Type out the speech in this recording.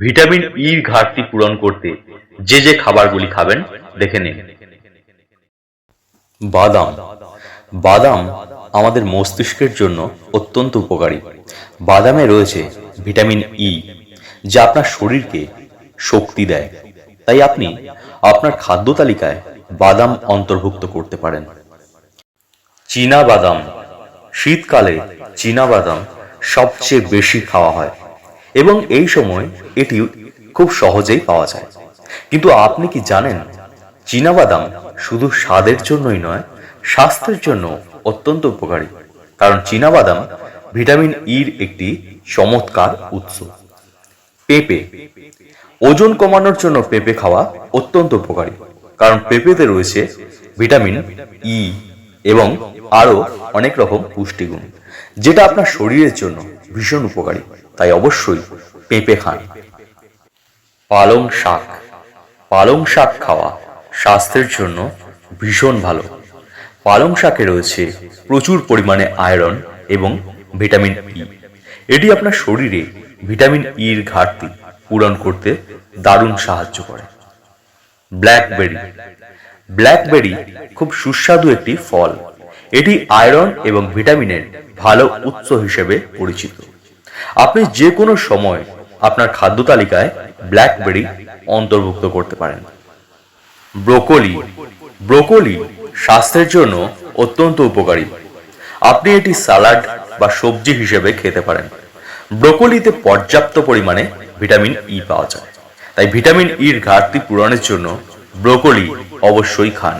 Vitamin ইর ঘাটতি পূরণ করতে যে যে খাবারগুলি খাবেন, দেখে নিন। বাদাম। বাদাম আমাদের মস্তিষ্কের জন্য অত্যন্ত উপকারী। বাদামে রয়েছে ভিটামিন ই যা আপনার শরীরকে শক্তি দেয়। তাই আপনি আপনার খাদ্য তালিকায় বাদাম অন্তর্ভুক্ত করতে পারেন। চীনা বাদাম। শীতকালে চীনা বাদাম সবচেয়ে বেশি খাওয়া হয়। এবং এই সময় এটি খুব সহজেই পাওয়া যায়। কিন্তু আপনি কি জানেন বাদাম শুধু স্বাদের জন্যই নয়, স্বাস্থ্যের জন্য অত্যন্ত উপকারী। কারণ বাদাম ভিটামিন ইর একটি চমৎকার উৎস। পেঁপে। ওজন কমানোর জন্য পেঁপে খাওয়া অত্যন্ত উপকারী। কারণ পেঁপেতে রয়েছে ভিটামিন ই এবং আরও অনেক রকম পুষ্টিগুণ, যেটা আপনার শরীরের জন্য ভীষণ উপকারী। তাই অবশ্যই পেঁপে খান। পালং শাক। পালং শাক খাওয়া স্বাস্থ্যের জন্য ভীষণ ভালো। পালং শাকে রয়েছে প্রচুর পরিমাণে আয়রন এবং ভিটামিন ই এটি আপনার শরীরে ভিটামিন ইর ঘাটতি পূরণ করতে দারুণ সাহায্য করে। ব্ল্যাকবেরি। ব্ল্যাকবেরি খুব সুস্বাদু একটি ফল। এটি আয়রন এবং ভিটামিনের ভালো উৎস হিসেবে পরিচিত। আপনি যে কোনো সময় আপনার খাদ্য তালিকায় ব্ল্যাকবেরি অন্তর্ভুক্ত করতে পারেন। ব্রোকলি ব্রোকলি স্বাস্থ্যের জন্য অত্যন্ত উপকারী। আপনি এটি সালাড বা সবজি হিসেবে খেতে পারেন। ব্রোকলিতে পর্যাপ্ত পরিমাণে ভিটামিন ই পাওয়া যায়। তাই ভিটামিন ইর ঘাটতি পূরণের জন্য ব্রোকলি অবশ্যই খান।